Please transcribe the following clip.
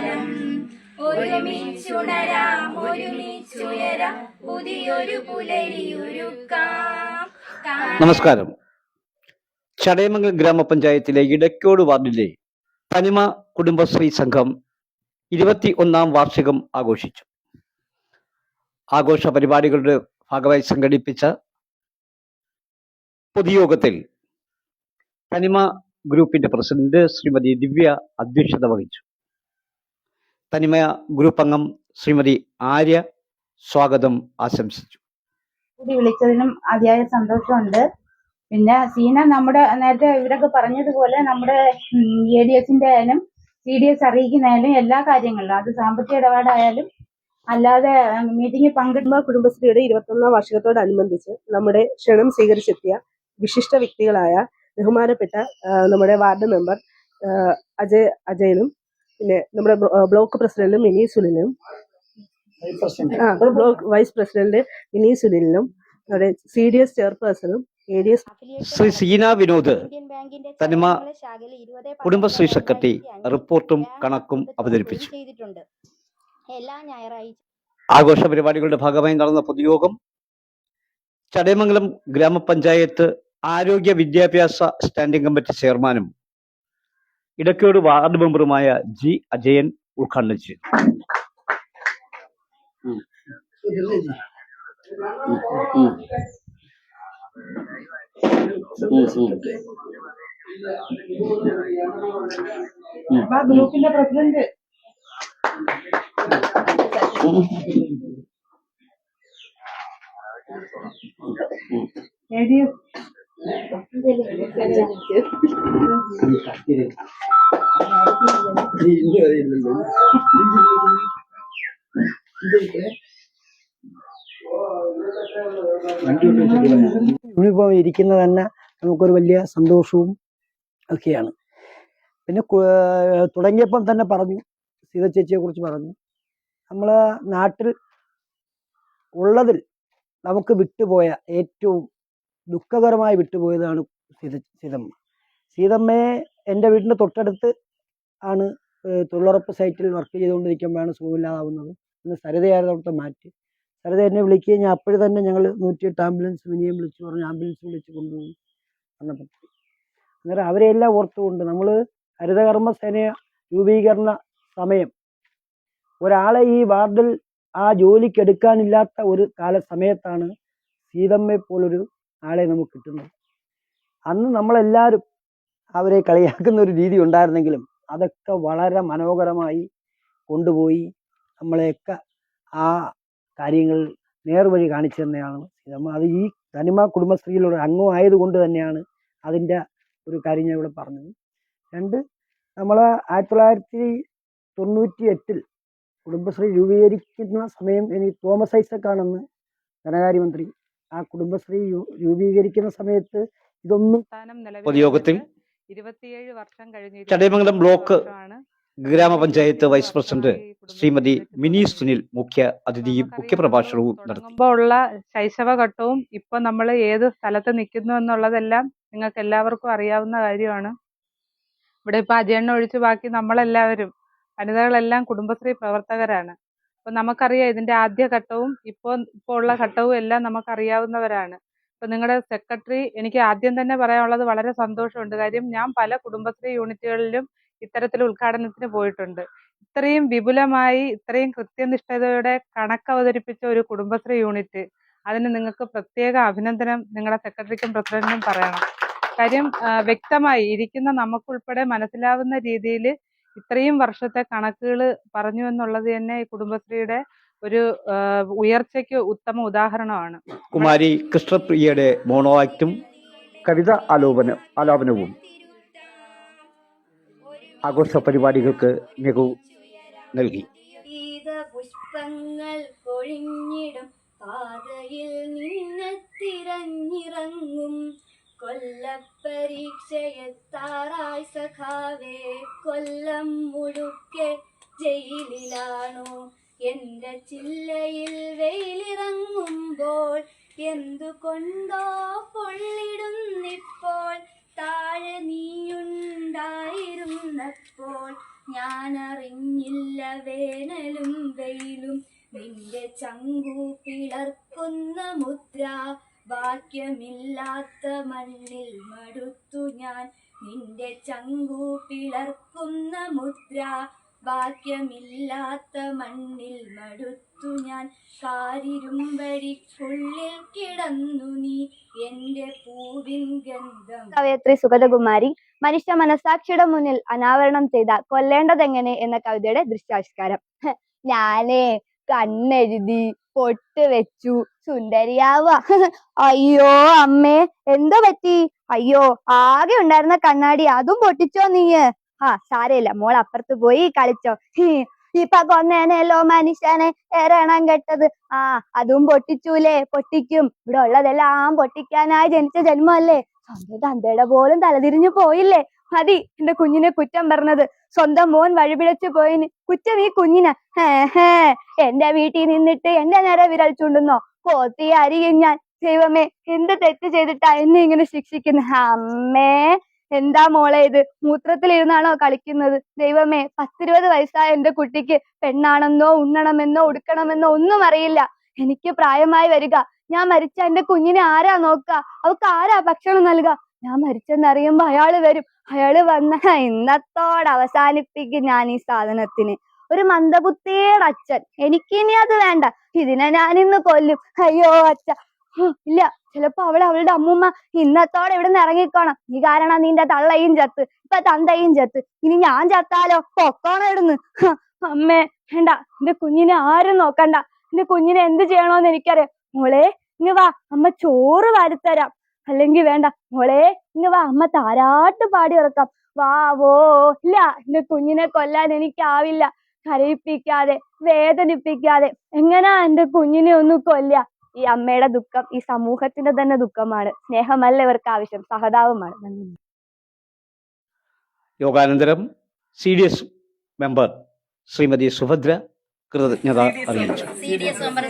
കാലം ഒരുമിച്ചുണരാം ഒരുമിച്ചുയരാം പുതിയൊരു പുലരിയൊരുക്കാം. നമസ്കാരം. ചടയമംഗൽ ഗ്രാമപഞ്ചായത്തിലെ ഇടയ്ക്കോട് വാർഡിലെ തനിമ കുടുംബശ്രീ സംഘം ഇരുപത്തി ഒന്നാം വാർഷികം ആഘോഷിച്ചു. ആഘോഷ പരിപാടികളുടെ ഭാഗമായി സംഘടിപ്പിച്ച പൊതുയോഗത്തിൽ തനിമ ഗ്രൂപ്പിന്റെ പ്രസിഡന്റ് ശ്രീമതി ദിവ്യ അധ്യക്ഷത വഹിച്ചു. തനിമ ഗ്രൂപ്പ് അംഗം ശ്രീമതി ആര്യ സ്വാഗതം ആശംസിച്ചു. കൂടി വിളിച്ചതിനും അതിയായ സന്തോഷമുണ്ട്. പിന്നെ സീന നമ്മുടെ നേരത്തെ ഇവരൊക്കെ പറഞ്ഞതുപോലെ നമ്മുടെ എ ഡി എസിന്റെ ആയാലും സി ഡി എസ് അറിയിക്കുന്നതായാലും എല്ലാ കാര്യങ്ങളിലും അത് സാമ്പത്തിക ഇടപാടായാലും അല്ലാതെ മീറ്റിംഗിൽ പങ്കെടുക്കുമ്പോൾ കുടുംബശ്രീയുടെ ഇരുപത്തൊന്നാം വാർഷികത്തോടനുബന്ധിച്ച് നമ്മുടെ ക്ഷണം സ്വീകരിച്ചെത്തിയ വിശിഷ്ട വ്യക്തികളായ ബഹുമാനപ്പെട്ട നമ്മുടെ വാർഡ് മെമ്പർ അജയ് അജയനും പിന്നെ നമ്മുടെ ബ്ലോക്ക് പ്രസിഡന്റ് മിനി സുനിലും ആ ബ്ലോക്ക് വൈസ് പ്രസിഡന്റ് മിനി സുനിലിനും നമ്മുടെ സി ഡി എസ് ചെയർപേഴ്സണും ശ്രീ സീന വിനോദ് തനിമ കുടുംബശ്രീ സെക്രട്ടറി റിപ്പോർട്ടും കണക്കും അവതരിപ്പിച്ചു. എല്ലാ ഞായറാഴ്ച ആഘോഷ പരിപാടികളുടെ ഭാഗമായി നടന്ന പൊതുയോഗം ചടയമംഗലം ഗ്രാമപഞ്ചായത്ത് ആരോഗ്യ വിദ്യാഭ്യാസ സ്റ്റാൻഡിംഗ് കമ്മിറ്റി ചെയർമാനും ഇടയ്ക്കോട് വാർഡ് മെമ്പറുമായ ജി അജയൻ ഉദ്ഘാടനം ചെയ്തു. ഗ്രൂപ്പിന്റെ president A D S uniform ഇരിക്കുന്നത് തന്നെ നമുക്കൊരു വലിയ സന്തോഷവും ഒക്കെയാണ്. പിന്നെ തുടങ്ങിയപ്പം തന്നെ പറഞ്ഞു സീത ചേച്ചിയെ കുറിച്ച് പറഞ്ഞു. നമ്മളെ നാട്ടിൽ ഉള്ളതിൽ നമുക്ക് വിട്ടുപോയ ഏറ്റവും ദുഃഖകരമായി വിട്ടുപോയതാണ് സീത സീതമ്മ. സീതമ്മയെ എന്റെ വീടിന്റെ തൊട്ടടുത്ത് ആണ് തൊഴിലുറപ്പ് സൈറ്റിൽ വർക്ക് ചെയ്തുകൊണ്ടിരിക്കുമ്പോഴാണ് സുഖമില്ലാതാവുന്നത്. ഇന്ന് സരിതയായിരുന്നു അവിടുത്തെ മാറ്റി. സരിത എന്നെ വിളിക്കുകയും ഞാൻ അപ്പോഴും തന്നെ ഞങ്ങൾ നൂറ്റിയെട്ട് ആംബുലൻസ് മിനിയും വിളിച്ചു പറഞ്ഞു ആംബുലൻസ് വിളിച്ച് കൊണ്ടുപോയി മരണപ്പെട്ടു അന്നേരം അവരെല്ലാം ഓർത്തുകൊണ്ട് നമ്മൾ ഹരിതകർമ്മ സേന രൂപീകരണ സമയം. ഒരാളെ ഈ വാർഡിൽ ആ ജോലിക്ക് എടുക്കാനില്ലാത്ത ഒരു കാല സമയത്താണ് സീതമ്മയെ പോലൊരു ആളെ നമുക്ക് കിട്ടുന്നത് അന്ന് നമ്മളെല്ലാവരും അവരെ കളിയാക്കുന്ന ഒരു രീതി ഉണ്ടായിരുന്നെങ്കിലും അതൊക്കെ വളരെ മനോഹരമായി കൊണ്ടുപോയി നമ്മളെയൊക്കെ ആ കാര്യങ്ങൾ നേർവഴി കാണിച്ചു തന്നെയാണ് നമ്മൾ അത് ഈ തനിമ കുടുംബശ്രീയിലുള്ള അംഗമായത് കൊണ്ട് തന്നെയാണ് അതിന്റെ ഒരു കാര്യം ഞാൻ ഇവിടെ പറഞ്ഞത്. രണ്ട് നമ്മൾ ആയിരത്തി തൊള്ളായിരത്തി തൊണ്ണൂറ്റി എട്ടിൽ കുടുംബശ്രീ രൂപീകരിക്കുന്ന സമയം ഇനി തോമസ് ഐസക്കാണെന്ന് ധനകാര്യമന്ത്രി ആ കുടുംബശ്രീ രൂപീകരിക്കുന്ന സമയത്ത് ഇതൊന്നും പൊതുയോഗത്തിൽ ഇരുപത്തിയേഴ് വർഷം കഴിഞ്ഞ് ചടയമംഗലം ബ്ലോക്ക് ഗ്രാമപഞ്ചായത്ത് വൈസ് പ്രസിഡന്റ് ശ്രീമതി മിനി സുനിൽ മുഖ്യ അതിഥിയും മുഖ്യ മുഖ്യപ്രഭാഷണവും നടത്തി. ഉള്ള ഉള്ള ശൈശവഘട്ടവും ഇപ്പൊ നമ്മൾ ഏത് സ്ഥലത്ത് നിൽക്കുന്നു എന്നുള്ളതെല്ലാം നിങ്ങൾക്ക് എല്ലാവർക്കും അറിയാവുന്ന കാര്യമാണ്. ഇവിടെ ഇപ്പൊ അജയണ്ണ ഒഴിച്ച് ബാക്കി നമ്മളെല്ലാവരും വനിതകളെല്ലാം കുടുംബശ്രീ പ്രവർത്തകരാണ്. അപ്പൊ നമുക്കറിയാം ഇതിന്റെ ആദ്യ ഘട്ടവും ഇപ്പോൾ ഇപ്പോൾ ഉള്ള ഘട്ടവും എല്ലാം നമുക്കറിയാവുന്നവരാണ്. അപ്പം നിങ്ങളുടെ സെക്രട്ടറി എനിക്ക് ആദ്യം തന്നെ പറയാനുള്ളത് വളരെ സന്തോഷമുണ്ട്. കാര്യം ഞാൻ പല കുടുംബശ്രീ യൂണിറ്റുകളിലും ഇത്തരത്തിൽ ഉദ്ഘാടനത്തിന് പോയിട്ടുണ്ട്. ഇത്രയും വിപുലമായി ഇത്രയും കൃത്യനിഷ്ഠതയോടെ കണക്ക് അവതരിപ്പിച്ച ഒരു കുടുംബശ്രീ യൂണിറ്റ് അതിന് നിങ്ങൾക്ക് പ്രത്യേക അഭിനന്ദനം നിങ്ങളുടെ സെക്രട്ടറിക്കും പ്രസിഡന്റിനും പറയണം. കാര്യം വ്യക്തമായി ഇരിക്കുന്ന നമുക്കുൾപ്പെടെ മനസ്സിലാവുന്ന രീതിയിൽ ഇത്രയും വർഷത്തെ കണക്കുകൾ പറഞ്ഞു എന്നുള്ളത് തന്നെ കുടുംബശ്രീയുടെ ഒരു ഉയർച്ചയ്ക്ക് ഉത്തമ ഉദാഹരണമാണ്. കുമാരി കൃഷ്ണപ്രിയയുടെ മോണോ ആക്റ്റും കവിത ആലോപന ആലാപനവും ആഘോഷ പരിപാടികൾക്ക് മികവ് നൽകി. പുഷ്പങ്ങൾ കൊഴിഞ്ഞിടും പാതയിൽ നിന്നെ തിരഞ്ഞിറങ്ങും കൊല്ലപ്പരീക്ഷയെത്താറായി സഖാവേ കൊല്ലം മുഴുക്കെ ജയിലിലാണോ. എന്റെ ചില്ലയിൽ വെയിലിറങ്ങുമ്പോൾ എന്തുകൊണ്ടോ പൊള്ളിടുന്നിപ്പോൾ താഴെ നീയുണ്ടായിരുന്നപ്പോൾ. ഞാനറിഞ്ഞില്ല വേനലും വെയിലും നിന്റെ ചങ്കു പിളർക്കുന്ന മുദ്ര വാക്യമില്ലാത്ത മണ്ണിൽ മടുത്തു ഞാൻ. നിന്റെ ചങ്കു പിളർക്കുന്ന മുദ്ര വാക്യമില്ലാത്ത മണ്ണിൽ മടുത്തു ഞാൻ. കാരിരുമ്പടിക്കുള്ളിൽ കിടന്നു നീ എന്റെ പൂവിൻ ഗന്ധം. കവയത്രി സുഗതകുമാരി. മനുഷ്യ മനസാക്ഷിയുടെ മുന്നിൽ അനാവരണം ചെയ്ത കൊല്ലേണ്ടതെങ്ങനെ എന്ന കവിതയുടെ ദൃശ്യാവിഷ്കാരം ഞാനേ കണ്ണെഴുതി പൊട്ട് വെച്ചു. സുന്ദരിയാവ. അയ്യോ അമ്മേ എന്താ പറ്റി? അയ്യോ ആകെ ഉണ്ടായിരുന്ന കണ്ണാടി അതും പൊട്ടിച്ചോ നീ? ആ സാരയില്ല മോൾ അപ്പുറത്ത് പോയി കളിച്ചോ. ഇപ്പൊ കൊന്നേനല്ലോ മനുഷ്യനെ എറണം കെട്ടത്. ആ അതും പൊട്ടിച്ചൂലേ? പൊട്ടിക്കും. ഇവിടെ ഉള്ളതെല്ലാം പൊട്ടിക്കാനായി ജനിച്ച ജന്മല്ലേ തന്തയുടെ പോലും തലതിരിഞ്ഞു പോയില്ലേ? മതി എന്റെ കുഞ്ഞിനെ കുറ്റം പറഞ്ഞത്. സ്വന്തം മോൻ വഴിപിഴച്ചു പോയിന്. കുറ്റം ഈ കുഞ്ഞിന്. ഹേ എന്റെ വീട്ടിൽ നിന്നിട്ട് എന്റെ നേരെ വിരൽ ചൂണ്ടുന്നോ? പോത്തി അരിയും ഞാൻ. ദൈവമേ എന്ത് തെറ്റ് ചെയ്തിട്ടാ എന്നെ ഇങ്ങനെ ശിക്ഷിക്കുന്ന? അമ്മേ എന്താ മോളെ ഇത്? മൂത്രത്തിലിരുന്നാണോ കളിക്കുന്നത്? ദൈവമേ പത്തിരുപത് വയസ്സായ എന്റെ കുട്ടിക്ക് പെണ്ണാണെന്നോ ഉണ്ണണമെന്നോ ഉടുക്കണമെന്നോ ഒന്നും അറിയില്ല. എനിക്ക് പ്രായമായി വരിക. ഞാൻ മരിച്ച എന്റെ കുഞ്ഞിനെ ആരാ നോക്കുക? അവക്ക് ആരാ ഭക്ഷണം നൽകുക? ഞാൻ മരിച്ചെന്നറിയുമ്പോ അയാൾ വരും. അയാൾ വന്ന ഇന്നത്തോടെ അവസാനിപ്പിക്കും ഞാൻ ഈ സാധനത്തിന്. ഒരു മന്ദബുദ്ധിയുടെ അച്ഛൻ. എനിക്കിനി അത് വേണ്ട. ഇതിനെ ഞാൻ ഇന്ന് കൊല്ലും. അയ്യോ അച്ഛ. ഇല്ല. ചിലപ്പോ അവൾ അവളുടെ അമ്മൂമ്മ ഇന്നത്തോടെ ഇവിടെ നിന്ന് ഇറങ്ങിക്കോണം. നീ കാരണം നിന്റെ തള്ളയും ചത്ത്. ഇപ്പൊ തന്തയും ചത്ത്. ഇനി ഞാൻ ചത്താലോ? പൊക്കോണം ഇടുന്ന് അമ്മേ വേണ്ട. എന്റെ കുഞ്ഞിനെ ആരും നോക്കണ്ട. എന്റെ കുഞ്ഞിനെ എന്ത് ചെയ്യണോന്ന് എനിക്കറിയാം. മോളെ ഇങ്ങ് വാ. അമ്മ ചോറ് വാരിത്തരാം. അല്ലെങ്കിൽ വേണ്ട. മോളെ ഇങ്ങ് വാ. അമ്മ താരാട്ട് പാടി ഉറക്കാം. വാവോ ഇല്ല എന്റെ കുഞ്ഞിനെ കൊല്ലാൻ എനിക്കാവില്ല. കരയിപ്പിക്കാതെ വേദനിപ്പിക്കാതെ. എങ്ങനാ എന്റെ കുഞ്ഞിനെ ഒന്ന് കൊല്ല ഈ അമ്മയുടെ ദുഃഖം ഈ സമൂഹത്തിന്റെ തന്നെ ദുഃഖമാണ്. സ്നേഹമല്ല ഇവർക്ക് ആവശ്യം. സഹതാപമാണ്. യോഗാനന്തരം C D S member Shrimati Subhadra കൃതജ്ഞത അറിയിച്ചു. C D S member